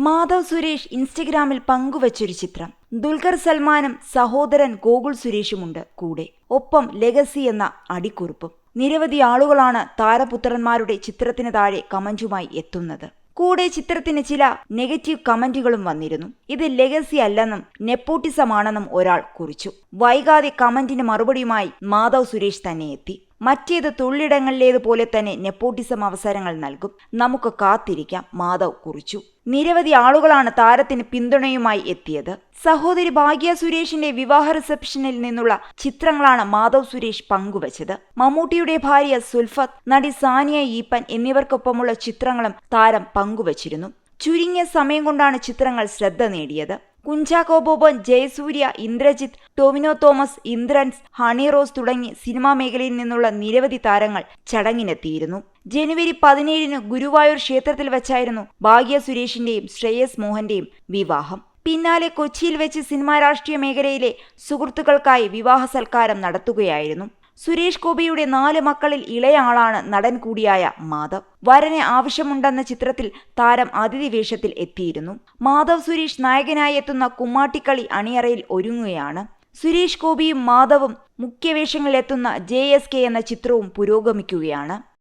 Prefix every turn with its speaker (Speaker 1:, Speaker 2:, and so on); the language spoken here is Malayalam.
Speaker 1: മാധവ് സുരേഷ് ഇൻസ്റ്റഗ്രാമിൽ പങ്കുവച്ചൊരു ചിത്രം. ദുൽഖർ സൽമാനും സഹോദരൻ ഗോകുൽ സുരേഷുമുണ്ട് കൂടെ. ഒപ്പം ലെഗസി എന്ന അടിക്കുറിപ്പും. നിരവധി ആളുകളാണ് താരപുത്രന്മാരുടെ ചിത്രത്തിന് താഴെ കമന്റുമായി എത്തുന്നത്. കൂടെ ചിത്രത്തിന് ചില നെഗറ്റീവ് കമന്റുകളും വന്നിരുന്നു. ഇത് ലെഗസി അല്ലെന്നും നെപ്പോട്ടിസമാണെന്നും ഒരാൾ കുറിച്ചു. വൈകാതെ കമന്റിന് മറുപടിയുമായി മാധവ് സുരേഷ് തന്നെ എത്തി. മറ്റേത് തൊഴിലിടങ്ങളിലേതുപോലെ തന്നെ നെപ്പോട്ടിസം അവസരങ്ങൾ നൽകും. നമുക്ക് കാത്തിരിക്കാം. മാധവ് കുറിച്ചു. നിരവധി ആളുകളാണ് താരത്തിന് പിന്തുണയുമായി എത്തിയത്. സഹോദരി ഭാഗ്യ സുരേഷിന്റെ വിവാഹ റിസപ്ഷനിൽ നിന്നുള്ള ചിത്രങ്ങളാണ് മാധവ് സുരേഷ് പങ്കുവച്ചത്. മമ്മൂട്ടിയുടെ ഭാര്യ സുൽഫത്ത് നടി സാനിയ ഈപ്പൻ എന്നിവർക്കൊപ്പമുള്ള ചിത്രങ്ങളും താരം പങ്കുവച്ചിരുന്നു. ചുരുങ്ങിയ സമയം കൊണ്ടാണ് ചിത്രങ്ങൾ ശ്രദ്ധ നേടിയത്. കുഞ്ചാക്കോ ബോബൻ ജയസൂര്യ ഇന്ദ്രജിത്ത് ടോമിനോ തോമസ് ഇന്ദ്രൻസ് ഹണി റോസ് തുടങ്ങി സിനിമാ മേഖലയിൽ നിന്നുള്ള നിരവധി താരങ്ങൾ ചടങ്ങിനെത്തിയിരുന്നു. ജനുവരി പതിനേഴിന് ഗുരുവായൂർ ക്ഷേത്രത്തിൽ വെച്ചായിരുന്നു ഭാഗ്യ സുരേഷിന്റെയും ശ്രേയസ് മോഹന്റെയും വിവാഹം. പിന്നാലെ കൊച്ചിയിൽ വെച്ച് സിനിമാ രാഷ്ട്രീയ മേഖലയിലെ സുഹൃത്തുക്കൾക്കായി വിവാഹ സൽക്കാരം നടത്തുകയായിരുന്നു. സുരേഷ് ഗോപിയുടെ നാല് മക്കളിൽ ഇളയാളാണ് നടൻ കൂടിയായ മാധവ്. വരനെ ആവശ്യമുണ്ടെന്ന ചിത്രത്തിൽ താരം അതിഥി വേഷത്തിൽ എത്തിയിരുന്നു. മാധവ് സുരേഷ് നായകനായി എത്തുന്ന കുമ്മാട്ടിക്കളി അണിയറയിൽ ഒരുങ്ങുകയാണ്. സുരേഷ് ഗോപിയും മാധവും മുഖ്യവേഷങ്ങളിലെത്തുന്ന ജെ എസ് കെ എന്ന ചിത്രവും പുരോഗമിക്കുകയാണ്.